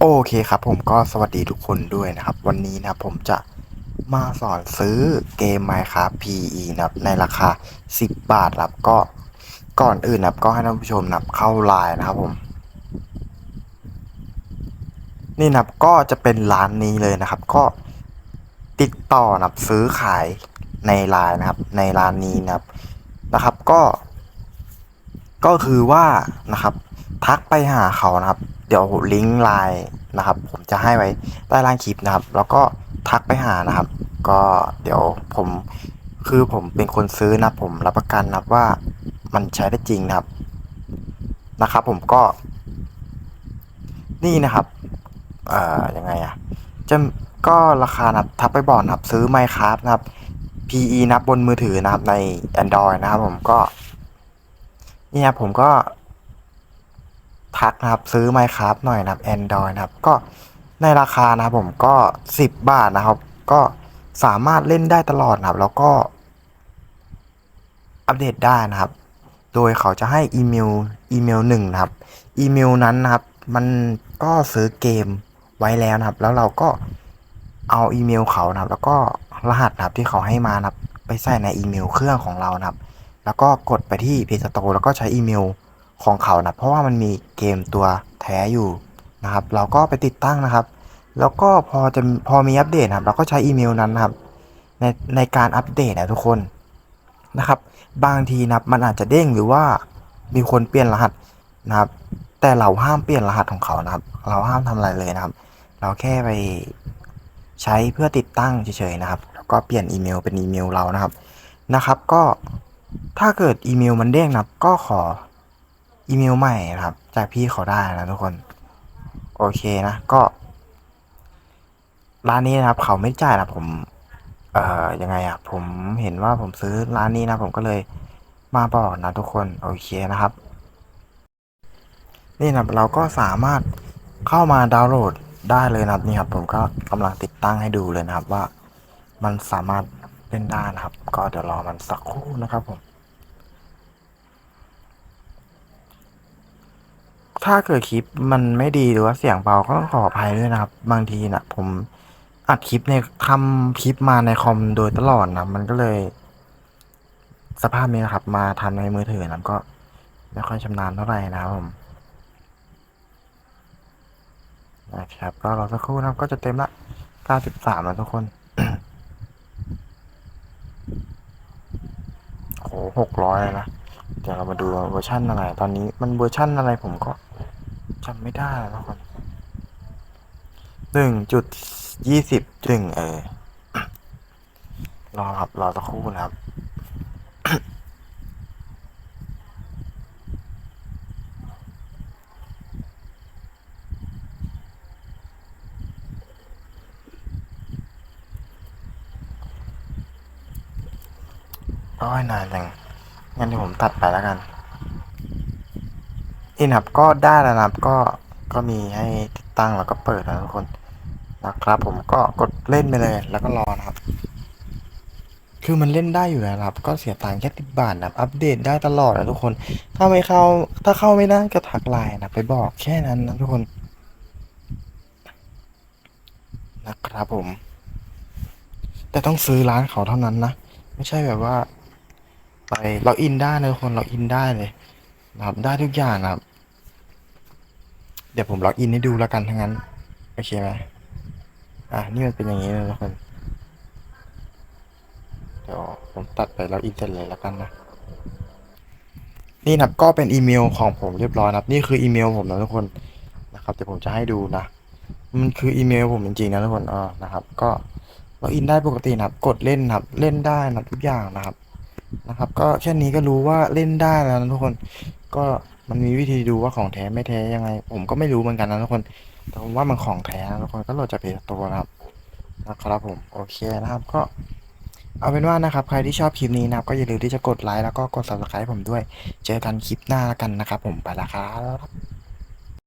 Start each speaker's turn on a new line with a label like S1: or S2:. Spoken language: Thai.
S1: โอเคครับผมก็สวัสดีทุกคนด้วยนะครับ วันนี้นะผมจะมาสอนซื้อเกม Minecraft PE นะครับในราคา 10 บาทครับก็ก่อนอื่นนะครับก็ให้ท่านผู้ชมนับเข้าไลน์นะครับผม นี่นะครับก็จะเป็นร้านนี้เลยนะครับ ก็ติดต่อนับซื้อขายในไลน์นะครับ ในร้านนี้นะครับนะครับก็ ก็คือว่านะครับ ทักไปหาเขานะครับ เดี๋ยวลิงก์ไลน์นะครับ ผมจะให้ไว้ใต้ล่างคลิปนะครับ แล้วก็ทักไปหานะครับ ก็เดี๋ยวผมคือผมเป็นคนซื้อนะผมรับประกันนะว่ามันใช้ได้จริงนะครับนะครับ ผมก็ นี่นะครับเอ่อยังไงอะจะก็ราคานับทักไปบอกนะครับ ซื้อ Minecraft นะครับ PE นับบนมือถือนะครับใน Android นะครับ ผมก็นี่ครับผมก็ ทักนะครับ ซื้อ Minecraft หน่อยนะครับ Android นะครับ ก็ในราคานะครับผมก็ 10 บาทนะครับ ก็สามารถเล่นได้ตลอดนะครับ แล้วก็ อัปเดตได้นะครับ โดยเขาจะให้อีเมลอีเมลหนึ่งนะครับ อีเมลนั้นนะครับ มันก็ซื้อเกมไว้แล้วนะครับ แล้วเราก็เอาอีเมลเขานะครับ แล้วก็รหัสนะครับที่เขาให้มานะครับ ไปใส่ในอีเมลเครื่องของเรานะครับ แล้วก็กดไปที่ Play Store แล้วก็ใช้อีเมล ของเขานะเพราะว่ามันมีเกมตัวแท้อยู่นะครับ เราก็ไปติดตั้งนะครับ แล้วก็พอจะพอมีอัปเดตครับ เราก็ใช้อีเมลนั้นนะครับ ในในการอัปเดตนะทุกคนนะครับ บางทีนะมันอาจจะเด้งหรือว่ามีคนเปลี่ยนรหัสนะครับ แต่เราห้ามเปลี่ยนรหัสของเขานะครับ เราห้ามทำอะไรเลยนะครับ เราแค่ไปใช้เพื่อติดตั้งเฉยๆนะครับ แล้วก็เปลี่ยนอีเมลเป็นอีเมลเรานะครับนะครับ ก็ถ้าเกิดอีเมลมันเด้งนะครับ ก็ขอ อีเมลใหม่นะครับ จากพี่เขาได้นะทุกคน โอเคนะ ก็ร้านนี้นะครับ เขาไม่จ่ายนะผม เอ่อยังไงอะผมเห็นว่าผมซื้อร้านนี้นะ ผมก็เลยมาบอกนะทุกคนโอเคนะครับ นี่นะเราก็สามารถเข้ามาดาวน์โหลดได้เลยนะครับนี่ครับ ผมก็กำลังติดตั้งให้ดูเลยนะครับว่ามันสามารถเล่นได้นะครับ ก็เดี๋ยวรอมันสักครู่นะครับผม ถ้าเกิดคลิปมันไม่ดีหรือว่าเสียงเบาก็ต้องขออภัยด้วยนะครับ บางทีนะผมอัดคลิปในทำคลิปมาในคอมโดยตลอดนะมันก็เลย สภาพนี้นะครับ มาทำในมือถือนะก็ไม่ค่อยชำนาญเท่าไหร่นะครับผมนะครับ ก็รอสักครู่นะครับก็จะเต็มละ 93 แล้วทุกคนโอ้โห600เลยนะ เดี๋ยวเรามาดูเวอร์ชันอะไร ตอนนี้มันเวอร์ชันอะไรผมก็ จำไม่ได้แล้วทุกคนหนึ่งจุดยี่สิบหนึ่งเออรอครับ รอสักครู่นะครับโอ้ยนานจังงั้นเดี๋ยวผมตัดไปแล้วกัน นี่นะครับก็ได้แล้วนะครับก็ก็มีให้ติดตั้งแล้วก็เปิดนะทุกคนนะครับผมก็กดเล่นไปเลยแล้วก็รอนะครับ คือมันเล่นได้อยู่แล้วนะครับ ก็เสียตังค์แค่ติบบาทนะอัปเดตได้ตลอดนะทุกคน ถ้าไม่เข้าถ้าเข้าไม่ได้ก็ทักไลน์นะไปบอกแค่นั้นนะทุกคน นะครับผม แต่ต้องซื้อร้านเขาเท่านั้นนะ ไม่ใช่แบบว่า ไปล็อกอินได้นะทุกคนล็อกอินได้เลย นะครับได้ทุกอย่างนะครับ เดี๋ยวผมล็อกอินให้ดูแล้วกันทั้งนั้น โอเคไหมอะนี่มันเป็นอย่างนี้เลยทุกคนเดี๋ยวผมตัดไปแล้วอินเสร็จเลยแล้วกันนะนี่นะครับก็เป็นอีเมลของผมเรียบร้อยนะครับ นี่คืออีเมลผมนะทุกคนนะครับเดี๋ยวผมจะให้ดูนะ มันคืออีเมลผมจริงๆนะทุกคนอ่านะครับ ก็ล็อกอินได้ปกตินะครับ กดเล่นนะครับ เล่นได้นะทุกอย่างนะครับ นะครับ ก็แค่นี้ก็รู้ว่าเล่นได้แล้วนะทุกคน ก็มันมีวิธีดูว่าของแท้ไม่แท้ยังไง ผมก็ไม่รู้เหมือนกันนะทุกคน แต่ผมว่ามันของแท้นะทุกคนก็โหลดจากเพจตัวนะครับนะครับผมโอเคนะครับก็เอาเป็นว่านะครับ ใครที่ชอบคลิปนี้นะครับ ก็อย่าลืมที่จะกดไลค์แล้วก็กด subscribe ผมด้วย เจอกันคลิปหน้าแล้วกันนะครับผมไปและครับ